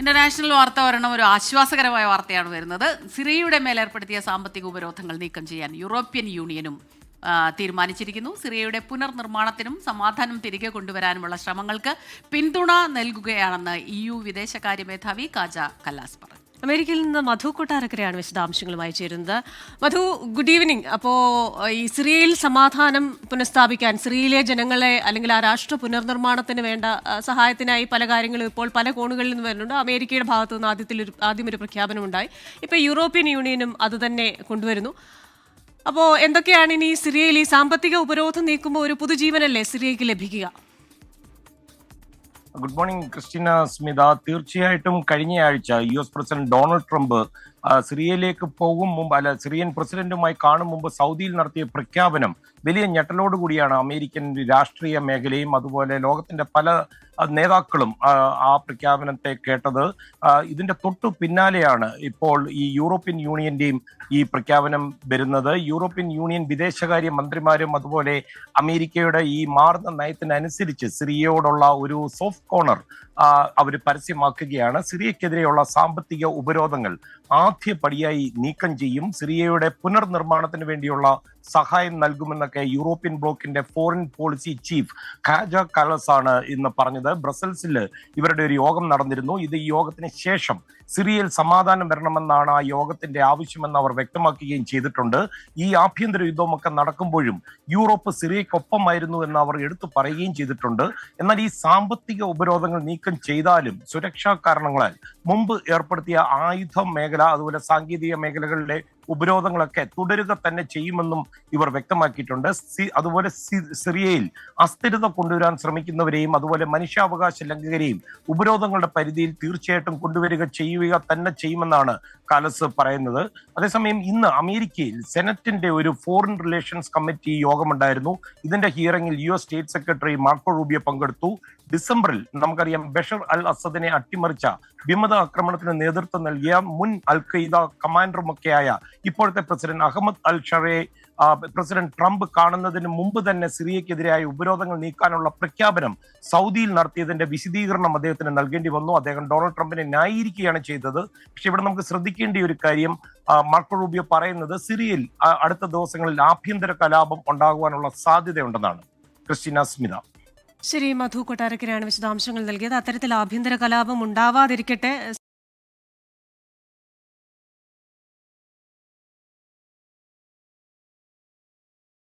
International വാർത്ത ഒരെണ്ണം ഒരു ആശ്വാസകരമായ വാർത്തയാണ് വരുന്നത്. സിറിയയുടെ മേൽ മേലേർപ്പെടുത്തിയ സാമ്പത്തിക ഉപരോധങ്ങൾ നീക്കം ചെയ്യാൻ യൂറോപ്യൻ യൂണിയനും തീരുമാനിച്ചിരിക്കുന്നു. സിറിയയുടെ പുനർനിർമ്മാണത്തിനും സമാധാനം തിരികെ കൊണ്ടുവരാനുമുള്ള ശ്രമങ്ങൾക്ക് പിന്തുണ നൽകുകയാണെന്ന് ഇ യു വിദേശകാര്യ മേധാവി കാജ കല്ലാസ് പറഞ്ഞു. അമേരിക്കയിൽ നിന്ന് മധു കൊട്ടാരക്കരയാണ് വിശദാംശങ്ങളുമായി ചേരുന്നത്. മധു ഗുഡ് ഈവനിങ് അപ്പോൾ ഈ സിറിയയിൽ സമാധാനം പുനഃസ്ഥാപിക്കാൻ സിറിയയിലെ ജനങ്ങളെ അല്ലെങ്കിൽ ആ രാഷ്ട്ര പുനർനിർമ്മാണത്തിന് വേണ്ട സഹായത്തിനായി പല കാര്യങ്ങളും ഇപ്പോൾ പല കോണുകളിൽ നിന്ന് വരുന്നുണ്ട്. അമേരിക്കയുടെ ഭാഗത്തു നിന്ന് ആദ്യത്തിൽ ഒരു ആദ്യം ഒരു പ്രഖ്യാപനം ഉണ്ടായി ഇപ്പോൾ യൂറോപ്യൻ യൂണിയനും അത് തന്നെ കൊണ്ടുവരുന്നു. അപ്പോൾ എന്തൊക്കെയാണ് ഇനി സിറിയയിൽ ഈ സാമ്പത്തിക ഉപരോധം നീക്കുമ്പോൾ ഒരു പുതുജീവനല്ലേ സിറിയയ്ക്ക് ലഭിക്കുക? Good morning Christina Smitha. തീർച്ചയായിട്ടും കഴിഞ്ഞയാഴ്ച U S president Donald Trump സിറിയയിലേക്ക് പോകും മുമ്പ് അല്ല സിറിയൻ പ്രസിഡന്റുമായി കാണും മുമ്പ് സൗദിയിൽ നടത്തിയ പ്രഖ്യാപനം വലിയ ഞെട്ടലോടുകൂടിയാണ് അമേരിക്കൻ രാഷ്ട്രീയ മേഖലയും അതുപോലെ ലോകത്തിന്റെ പല ആ, നേതാക്കളും ആ, ആ പ്രഖ്യാപനത്തെ കേട്ടത്. ഇതിന്റെ തൊട്ടു പിന്നാലെയാണ് ഇപ്പോൾ ഈ യൂറോപ്യൻ യൂണിയന്റെയും ഈ പ്രഖ്യാപനം വരുന്നത്. യൂറോപ്യൻ യൂണിയൻ വിദേശകാര്യ മന്ത്രിമാരും അതുപോലെ അമേരിക്കയുടെ ഈ മാറുന്ന നയത്തിനനുസരിച്ച് സിറിയയോടുള്ള ഒരു സോഫ്റ്റ് കോർണർ അവർ പരസ്യമാക്കുകയാണ്. സിറിയക്കെതിരെയുള്ള സാമ്പത്തിക ഉപരോധങ്ങൾ ആദ്യപടിയായി നീക്കം ചെയ്യും. സിറിയയുടെ പുനർനിർമ്മാണത്തിന് വേണ്ടിയുള്ള സഹായം നൽകുമെന്നൊക്കെ യൂറോപ്യൻ ബ്ലോക്കിന്റെ foreign policy chief Kaja Kallas ആണ് ഇന്ന് പറഞ്ഞത്. ബ്രസൽസിൽ ഇവരുടെ ഒരു യോഗം നടന്നിരുന്നു. ഇത് ഈ യോഗത്തിന് ശേഷം സിറിയയിൽ സമാധാനം വരണമെന്നാണ് ആ യോഗത്തിന്റെ ആവശ്യമെന്ന് അവർ വ്യക്തമാക്കുകയും ചെയ്തിട്ടുണ്ട്. ഈ ആഭ്യന്തര യുദ്ധമൊക്കെ നടക്കുമ്പോഴും യൂറോപ്പ് സിറിയക്കൊപ്പമായിരുന്നു എന്ന് അവർ എടുത്തു പറയുകയും ചെയ്തിട്ടുണ്ട്. എന്നാൽ ഈ സാമ്പത്തിക ഉപരോധങ്ങൾ നീക്കം ചെയ്താലും സുരക്ഷാ കാരണങ്ങളാൽ മുമ്പ് ഏർപ്പെടുത്തിയ ആയുധ മേഖല അതുപോലെ സാങ്കേതിക മേഖലകളിലെ ഉപരോധങ്ങളൊക്കെ തുടരുക തന്നെ ചെയ്യുമെന്നും ഇവർ വ്യക്തമാക്കിയിട്ടുണ്ട്. അതുപോലെ സിറിയയിൽ അസ്ഥിരത കൊണ്ടുവരാൻ ശ്രമിക്കുന്നവരെയും അതുപോലെ മനുഷ്യാവകാശ ലംഘകരെയും ഉപരോധങ്ങളുടെ പരിധിയിൽ തീർച്ചയായിട്ടും കൊണ്ടുവരിക ചെയ്യുക തന്നെ ചെയ്യുമെന്നാണ് കലസ് പറയുന്നത്. അതേസമയം ഇന്ന് അമേരിക്കയിൽ സെനറ്റിന്റെ ഒരു ഫോറിൻ റിലേഷൻസ് കമ്മിറ്റി യോഗമുണ്ടായിരുന്നു. ഇതിന്റെ ഹിയറിംഗിൽ U S state secretary Marco Rubio പങ്കെടുത്തു. ഡിസംബറിൽ നമുക്കറിയാം ബഷർ അൽ അസദിനെ അട്ടിമറിച്ച വിമത ആക്രമണത്തിന് നേതൃത്വം നൽകിയ മുൻ അൽ ഖയ്ദ കമാൻഡറുമൊക്കെയായ ഇപ്പോഴത്തെ പ്രസിഡന്റ് അഹമ്മദ് അൽ ഷറയെ പ്രസിഡന്റ് ട്രംപ് കാണുന്നതിന് മുമ്പ് തന്നെ സിറിയക്കെതിരായ ഉപരോധങ്ങൾ നീക്കാനുള്ള പ്രഖ്യാപനം സൗദിയിൽ നടത്തിയതിന്റെ വിശദീകരണം അദ്ദേഹത്തിന് നൽകേണ്ടി വന്നു. അദ്ദേഹം ഡൊണാൾഡ് ട്രംപിനെ ന്യായീകരിക്കുകയാണ് ചെയ്തത്. പക്ഷെ ഇവിടെ നമുക്ക് ശ്രദ്ധിക്കേണ്ട ഒരു കാര്യം മാർക്കോ റൂബിയോ പറയുന്നത് സിറിയയിൽ അടുത്ത ദിവസങ്ങളിൽ ആഭ്യന്തര കലാപം ഉണ്ടാകുവാനുള്ള സാധ്യതയുണ്ടെന്നാണ്. ക്രിസ്റ്റീന സ്മിത. ശരി മധു കൊട്ടാരക്കരയാണ് വിശദാംശങ്ങൾ നൽകിയത്. അത്തരത്തിൽ ആഭ്യന്തര കലാപം ഉണ്ടാവാതിരിക്കട്ടെ